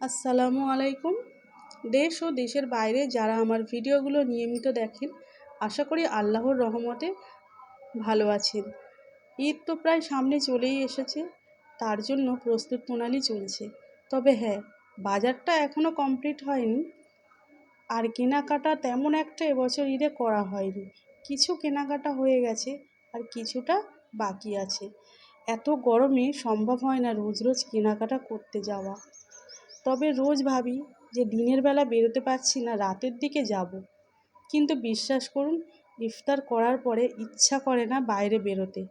আসসালামু আলাইকুম। দেশ ও দেশের বাইরে যারা আমার ভিডিওগুলো নিয়মিত দেখেন, আশা করি আল্লাহর রহমতে ভালো আছেন। ঈদ তো প্রায় সামনে চলেই এসেছে, তার জন্য প্রস্তুত প্রণালী চলছে। তবে হ্যাঁ বাজারটা এখনও কমপ্লিট হয়নি। আর কেনাকাটা তেমন একটা এবছর ঈদে করা হয়নি। কিছু কেনাকাটা হয়ে গেছে, আর কিছুটা বাকি আছে। এত গরমে সম্ভব হয় না রোজ রোজ কেনাকাটা করতে যাওয়া। তবে রোজ ভাবি যে দিনের বেলা বেরোতে পারছি না রাতের দিকে যাব। কিন্তু বিশ্বাস করুন ইফতার করার পরে ইচ্ছা করে না বাইরে বেরোতে।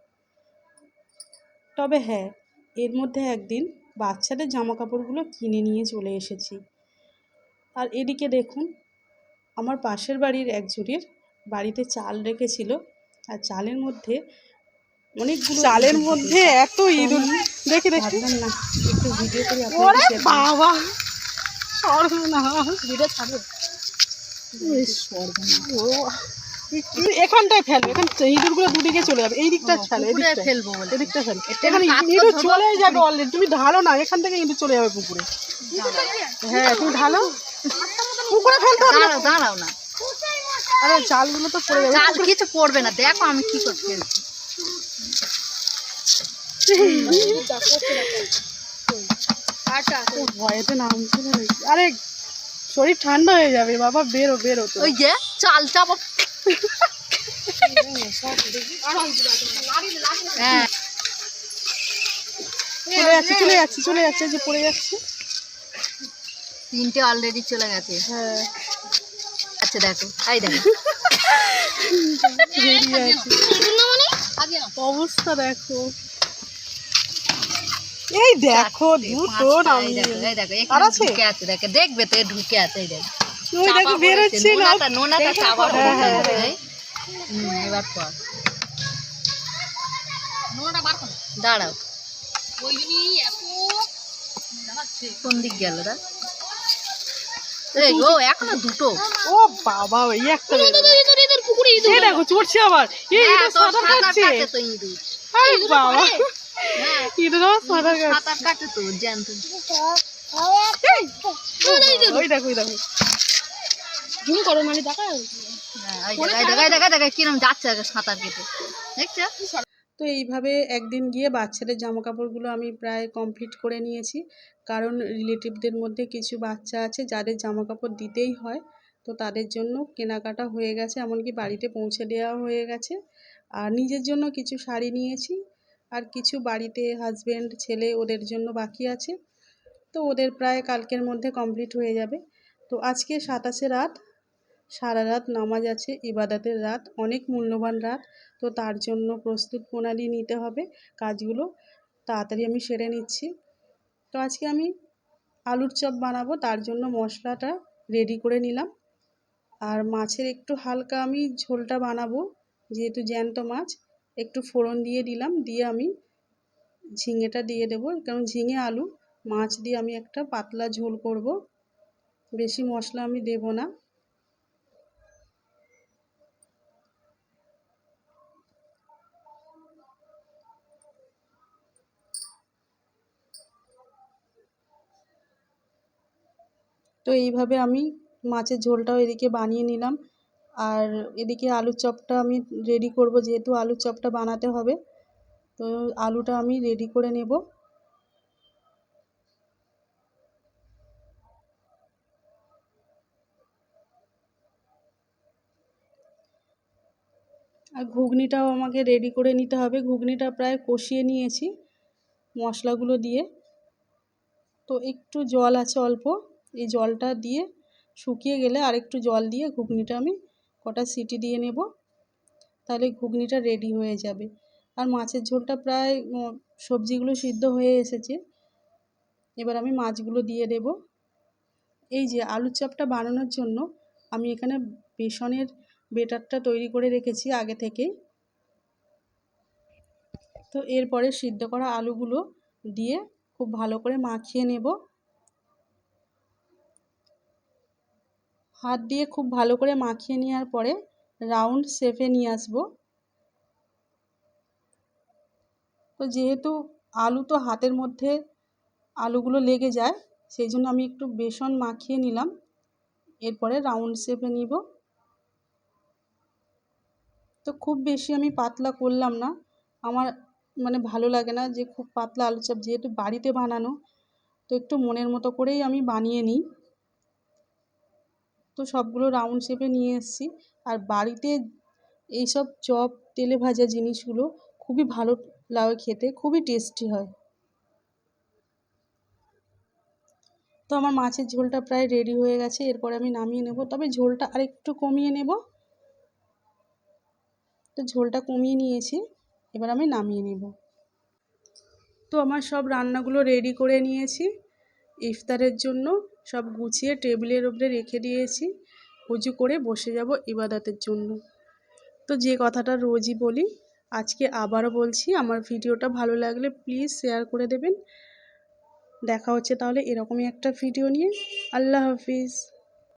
তবে হ্যাঁ এর মধ্যে একদিন বাচ্চাদের জামা কাপড়গুলো কিনে নিয়ে চলে এসেছি। আর এদিকে দেখুন আমার পাশের বাড়ির একজনের বাড়িতে চাল রেখেছিল। আর চালের মধ্যে অনেকগুলো চালের মধ্যে এত ইঁদুর দেখে দেখে। না। একটু ভিডিও করে ওরে আপনাদের share করি। বাবা সর্বনাশ ভিডিও ছাড়বো? ও তুমি এখানটায় ফেলো এখান ইঁদুরগুলো দুদিকে চলে যাবে। এই দিকটা ফেলো এদিকটা ফেলব বলে। এদিকটা ফেলো। এখানে ইঁদুর চলে যাবে অলরেডি তুমি ঢালো না এখান থেকে ইঁদুর চলে যাবে পুকুরে। হ্যাঁ তুমি ঢালো? পুকুরে ফেলতে হবে দাঁড়াও দাঁড়াও না। আরে চালগুলো তো পড়ে যাবে। কিছু পড়বে না। দেখো আমি কি করে ফেলছি ও, ভয়েতে নামছে না আরে শরীর ঠান্ডা হয়ে যাবে বাবা বেরো বেরো তো। ওই যে চাল চাপ হ্যাঁ। চলে যাচ্ছে চলে যাচ্ছে চলে যাচ্ছে যে পড়ে যাচ্ছে। তিনটে অলরেডি চলে গেছে। হ্যাঁ। আচ্ছা দেখো এই দেখো। অবস্থা দেখো এই দেখো দুটো পাঁচটা, এই নামিয়ে দেখো এই দেখো আর এখানে আছে? আছে? দেখো দেখবে তো ঢুকে আছে ওই দেখো। বেরোচ্ছে না নোনাটা নোনাটা চাপা হ্যাঁ, হ্যাঁ, এই। পর দাঁড়াও। কোন দিক গেল রা? এই ও এখনও দুটো। ও বাবা এই একটা। দেখো চড়ছে আবার। এই হ্যাঁ, সাঁতার কাটছে। আরে বাবা। হ্যাঁ, এটা তো সাঁতার কাটছে সাঁতার কাটে তো জ্যান্ত। ওই দেখো ওই দেখো জুম করো মানে দেখা হ্যাঁ, দেখো, কিরম যাচ্ছে সাঁতার কেটে। দেখছ? তো এইভাবে একদিন গিয়ে বাচ্চাদের জামা কাপড়গুলো আমি প্রায় কমপ্লিট করে নিয়েছি। কারণ রিলেটিভদের মধ্যে কিছু বাচ্চা আছে যাদের জামা কাপড় দিতেই হয়। তো তাদের জন্য কেনাকাটা হয়ে গেছে এমনকি বাড়িতে পৌঁছে দেওয়া হয়ে গেছে। আর নিজের জন্য কিছু শাড়ি নিয়েছি। আর কিছু বাড়িতে হাজব্যান্ড ছেলে ওদের জন্য বাকি আছে। তো ওদের প্রায় কালকের মধ্যে কমপ্লিট হয়ে যাবে। তো আজকে সাতাশে রাত, সারা রাত নামাজ আছে, ইবাদতের রাত, অনেক মূল্যবান রাত। তো তার জন্য প্রস্তুত প্রণালী নিতে হবে কাজগুলো। তাড়াতাড়ি আমি সেরে নিচ্ছি। তো আজকে আমি আলুর চপ বানাবো, তার জন্য মশলাটা রেডি করে নিলাম। আর মাছের একটু হালকা আমি ঝোলটা বানাবো, যেহেতু জ্যান্ত মাছ। একটু ফোড়ন দিয়ে দিলাম, দিয়ে আমি ঝিঙেটা দিয়ে দেবো। কারণ ঝিঙে আলু, মাছ দিয়ে আমি একটা পাতলা ঝোল করব। বেশি মশলা আমি দেবো না। তো এইভাবে আমি মাছের ঝোলটাও এদিকে বানিয়ে নিলাম। আর এদিকে আলুর চপটা আমি রেডি করব, যেহেতু আলুর চপটা বানাতে হবে, তো আলুটা আমি রেডি করে নেব। আর ঘুগনিটাও আমাকে রেডি করে নিতে হবে, ঘুগনিটা প্রায় কষিয়ে নিয়েছি মশলাগুলো দিয়ে। তো একটু জল আছে অল্প, এই জলটা দিয়ে শুকিয়ে গেলে আরেকটু জল দিয়ে ঘুগনিটা আমি কটা সিটি দিয়ে নেব, তাহলে ঘুগনিটা রেডি হয়ে যাবে। আর মাছের ঝোলটা প্রায় সবজিগুলো সিদ্ধ হয়ে এসেছে। এবার আমি মাছগুলো দিয়ে দেব। এই যে আলুর চপটা বানানোর জন্য আমি এখানে বেসনের বেটারটা তৈরি করে রেখেছি আগে থেকেই তো এরপরে সিদ্ধ করা আলুগুলো দিয়ে খুব ভালো করে মাখিয়ে নেব। হাত দিয়ে খুব ভালো করে মাখিয়ে নেওয়ার পরে রাউন্ড শেপে নিয়ে আসব। তো যেহেতু আলু তো হাতের মধ্যে আলুগুলো লেগে যায়, সেই জন্য আমি একটু বেসন মাখিয়ে নিলাম। এরপরে রাউন্ড শেপে নিব। তো খুব বেশি আমি পাতলা করলাম না। আমার মানে ভালো লাগে না যে খুব পাতলা আলু চপ যেহেতু বাড়িতে বানানো, তো একটু মনের মতো করেই আমি বানিয়ে নিই। তো সবগুলো রাউন্ড শেপে নিয়ে এসেছি। আর বাড়িতে এইসব চপ, তেলে ভাজা জিনিসগুলো খুবই ভালো লাগে খেতে, খুবই টেস্টি হয়। তো আমার মাছের ঝোলটা প্রায় রেডি হয়ে গেছে, এরপরে আমি নামিয়ে নেব। তবে ঝোলটা আরেকটু কমিয়ে নেব। তো ঝোলটা কমিয়ে নিয়েছি, এবার আমি নামিয়ে নেব। তো আমার সব রান্নাগুলো রেডি করে নিয়েছি। ইফতারের জন্য সব গুছিয়ে টেবিলের উপরে রেখে দিয়েছি। উজু করে বসে যাব ইবাদতের জন্য। তো যে কথাটা রোজই বলি, আজকে আবারও বলছি, আমার ভিডিওটা ভালো লাগলে প্লিজ শেয়ার করে দেবেন। দেখা হচ্ছে তাহলে এরকমই একটা ভিডিও নিয়ে। আল্লাহ হাফিজ।